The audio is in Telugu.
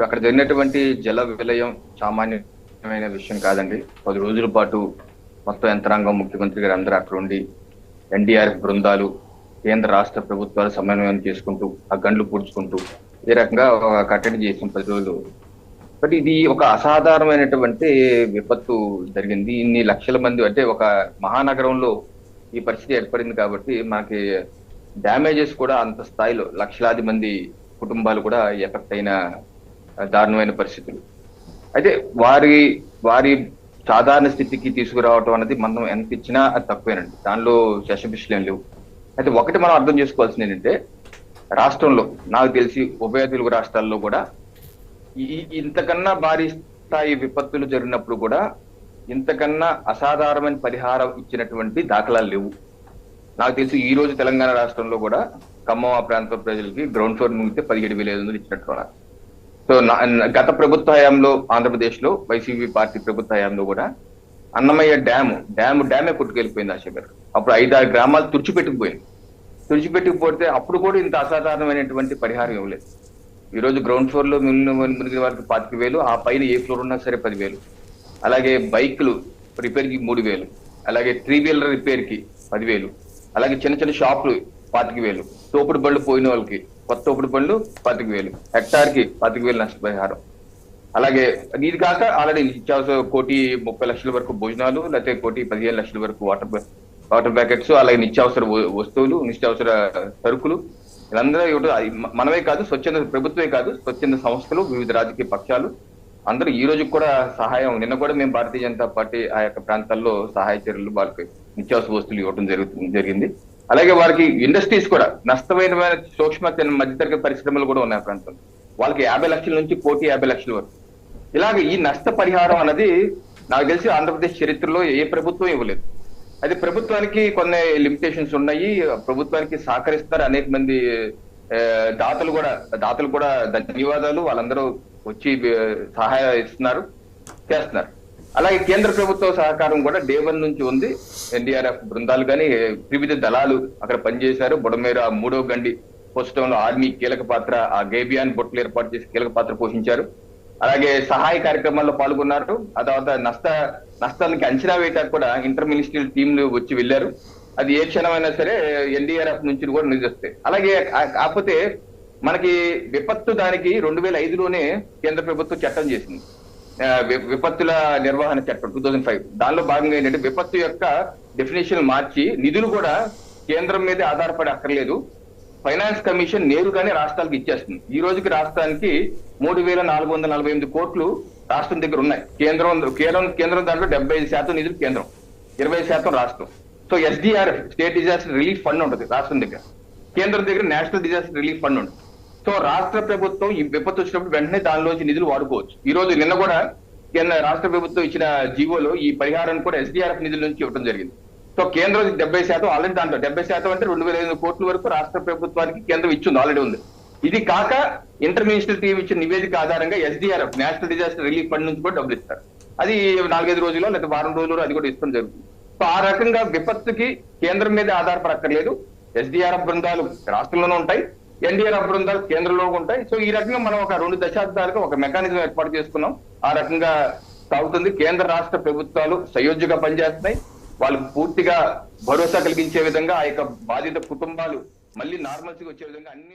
అక్కడ జరిగినటువంటి జల విలయం సామాన్యమైన విషయం కాదండి. పది రోజుల పాటు మొత్తం యంత్రాంగం ముఖ్యమంత్రి గారు అందరూ అక్కడ ఉండి ఎన్డీఆర్ఎఫ్ బృందాలు కేంద్ర రాష్ట్ర ప్రభుత్వాలు సమన్వయం చేసుకుంటూ ఆ గండ్లు పూడ్చుకుంటూ ఈ రకంగా కట్టడి చేసిన పది రోజులు. బట్ ఇది ఒక అసాధారణమైనటువంటి విపత్తు జరిగింది. ఇన్ని లక్షల మంది అంటే ఒక మహానగరంలో ఈ పరిస్థితి ఏర్పడింది కాబట్టి మనకి డ్యామేజెస్ కూడా అంత స్థాయిలో లక్షలాది మంది కుటుంబాలు కూడా ఎఫెక్ట్ అయిన దారుణమైన పరిస్థితులు. అయితే వారి వారి సాధారణ స్థితికి తీసుకురావటం అనేది మనం ఎంత ఇచ్చినా అది తక్కువేనండి దానిలో శశబిషలేం లేవు. అయితే ఒకటి మనం అర్థం చేసుకోవాల్సింది ఏంటంటే రాష్ట్రంలో నాకు తెలిసి ఉభయ తెలుగు రాష్ట్రాల్లో కూడా ఈ ఇంతకన్నా భారీ స్థాయి విపత్తులు జరిగినప్పుడు కూడా ఇంతకన్నా అసాధారణమైన పరిహారం ఇచ్చినటువంటి దాఖలాలు లేవు. నాకు తెలిసి ఈ రోజు తెలంగాణ రాష్ట్రంలో కూడా ఖమ్మం ఆ ప్రాంత ప్రజలకి గ్రౌండ్ ఫ్లోర్ ముగితే పదిహేడు వేల ఐదు వందలు ఇచ్చినట్టు ఉన్నారు సో గత ప్రభుత్వ హయాంలో ఆంధ్రప్రదేశ్లో వైసీపీ పార్టీ ప్రభుత్వ హయాంలో కూడా అన్నమయ్య డ్యామ్ డ్యామ్ డ్యామే కొట్టుకెళ్ళిపోయింది ఆశ గారు అప్పుడు ఐదారు గ్రామాలు తుడిచిపెట్టుకుపోయింది. తుడిచిపెట్టుకుపోతే అప్పుడు కూడా ఇంత అసాధారణమైనటువంటి పరిహారం ఇవ్వలేదు. ఈ రోజు గ్రౌండ్ ఫ్లోర్లో మిగిలిన మునిగిన వారికి పాతిక వేలు ఆ పైన ఏ ఫ్లోర్ ఉన్నా సరే పదివేలు. అలాగే బైక్లు రిపేర్కి మూడు వేలు అలాగే త్రీ వీలర్ రిపేర్కి పదివేలు అలాగే చిన్న చిన్న షాపులు పాతిక వేలు తోపుడు బళ్ళు పోయిన వాళ్ళకి కొత్త తోపుడు బళ్ళు పాతిక వేలు. హెక్టార్కి పాతిక వేలు నష్టపరిహారం అలాగే ఇది కాక ఆల్రెడీ నిత్యావసర కోటి ముప్పై లక్షల వరకు భోజనాలు లేకపోతే కోటి పదిహేను లక్షల వరకు వాటర్ వాటర్ ప్యాకెట్స్ అలాగే నిత్యావసర వ- వస్తువులు నిత్యావసర సరుకులు. వీళ్ళందరూ ఇవ్వడం మనమే కాదు స్వచ్ఛంద ప్రభుత్వమే కాదు స్వచ్ఛంద సంస్థలు వివిధ రాజకీయ పక్షాలు. అందరూ ఈ రోజు కూడా సహాయం నిన్న కూడా మేము భారతీయ జనతా పార్టీ ఆ యొక్క ప్రాంతాల్లో సహాయ చర్యలు వాళ్ళకి నిత్యావసర వస్తువులు ఇవ్వడం జరుగుతుంది జరిగింది. అలాగే వారికి ఇండస్ట్రీస్ కూడా నష్టమైన సూక్ష్మ మధ్యతరగతి పరిశ్రమలు కూడా ఉన్నాయి ప్రాంతం వాళ్ళకి యాభై లక్షల నుంచి కోటి యాభై లక్షల వరకు. ఇలాగ ఈ నష్ట పరిహారం అనేది నాకు తెలిసి ఆంధ్రప్రదేశ్ చరిత్రలో ఏ ప్రభుత్వం ఇవ్వలేదు. అది ప్రభుత్వానికి కొన్ని లిమిటేషన్స్ ఉన్నాయి ప్రభుత్వానికి సహకరిస్తారు అనేక మంది దాతలు కూడా దాతలు కూడా ధన్యవాదాలు. వాళ్ళందరూ వచ్చి సహాయం ఇస్తున్నారు చేస్తున్నారు. అలాగే కేంద్ర ప్రభుత్వ సహకారం కూడా డే వన్ నుంచి ఉంది. ఎన్డీఆర్ఎఫ్ బృందాలు కానీ వివిధ దళాలు అక్కడ పనిచేశారు. బుడమేర మూడో గండి పోస్టంలో ఆర్మీ కీలక పాత్ర ఆ గేబియాన్ బొట్లు ఏర్పాటు చేసి కీలక పాత్ర పోషించారు. అలాగే సహాయ కార్యక్రమాల్లో పాల్గొన్నారు. ఆ తర్వాత నష్ట నష్టానికి అంచనా వేయటానికి కూడా ఇంటర్ మినిస్ట్రియల్ టీంలు వచ్చి వెళ్ళారు. అది ఏ క్షణమైనా సరే ఎన్డీఆర్ఎఫ్ నుంచి కూడా నిధి వస్తాయి. అలాగే కాకపోతే మనకి విపత్తు దానికి రెండు వేల ఐదులోనే కేంద్ర ప్రభుత్వం చట్టం చేసింది. విపత్తుల నిర్వహణ చట్టం టూ థౌజండ్ ఫైవ్ దానిలో భాగంగా ఏంటంటే విపత్తు యొక్క డెఫినేషన్ మార్చి నిధులు కూడా కేంద్రం మీదే ఆధారపడి అక్కర్లేదు. ఫైనాన్స్ కమిషన్ నేరుగానే రాష్ట్రాలకు ఇచ్చేస్తుంది. ఈ రోజుకి రాష్ట్రానికి మూడు వేల నాలుగు వందల నలభై ఎనిమిది కోట్లు రాష్ట్రం దగ్గర ఉన్నాయి. కేంద్రం కేంద్రం కేంద్రం దాంట్లో డెబ్బై ఐదు శాతం నిధులు కేంద్రం ఇరవై శాతం రాష్ట్రం. So SDRF state disaster relief fund ఉంటుంది రాష్ట్రం దగ్గర. కేంద్రం దగ్గర నేషనల్ డిజాస్టర్ రిలీఫ్ ఫండ్ ఉంటుంది. సో రాష్ట్ర ప్రభుత్వం ఈ విపత్తు వచ్చినప్పుడు వెంటనే దానిలోంచి నిధులు వాడుకోవచ్చు. ఈ రోజు నిన్న కూడా కేంద్ర రాష్ట్ర ప్రభుత్వం ఇచ్చిన జీవోలో ఈ పరిహారం కూడా ఎస్డిఆర్ఎఫ్ నిధుల నుంచి ఇవ్వడం జరిగింది. సో కేంద్రం డెబ్బై శాతం ఆల్రెడీ దాంట్లో డెబ్బై శాతం అంటే రెండు వేల ఐదు కోట్ల వరకు రాష్ట్ర ప్రభుత్వానికి కేంద్రం ఇచ్చింది ఆల్రెడీ ఉంది. ఇది కాక ఇంటర్ టీం ఇచ్చిన నివేదిక ఆధారంగా SDRF national disaster relief fund నుంచి కూడా డబ్బులు ఇస్తారు. అది నాలుగైదు రోజుల్లో లేదా వారం రోజుల్లో అది కూడా ఇష్టం జరుగుతుంది. సో ఆ రకంగా విపత్తుకి కేంద్రం మీద ఆధారపడక్కర్లేదు. ఎస్డిఆర్ఎఫ్ బృందాలు రాష్ట్రంలోనే ఉంటాయి. ఎన్డీఆర్ఎఫ్ బృందాలు కేంద్రంలో ఉంటాయి. సో ఈ రకంగా మనం ఒక రెండు దశాబ్దాలకు ఒక మెకానిజం ఏర్పాటు చేసుకున్నాం. ఆ రకంగా సాగుతుంది. కేంద్ర రాష్ట్ర ప్రభుత్వాలు సయోధ్యగా పనిచేస్తున్నాయి. వాళ్ళకు పూర్తిగా భరోసా కలిగించే విధంగా ఆ యొక్క బాధిత కుటుంబాలు మళ్ళీ నార్మల్స్కి వచ్చే విధంగా అన్ని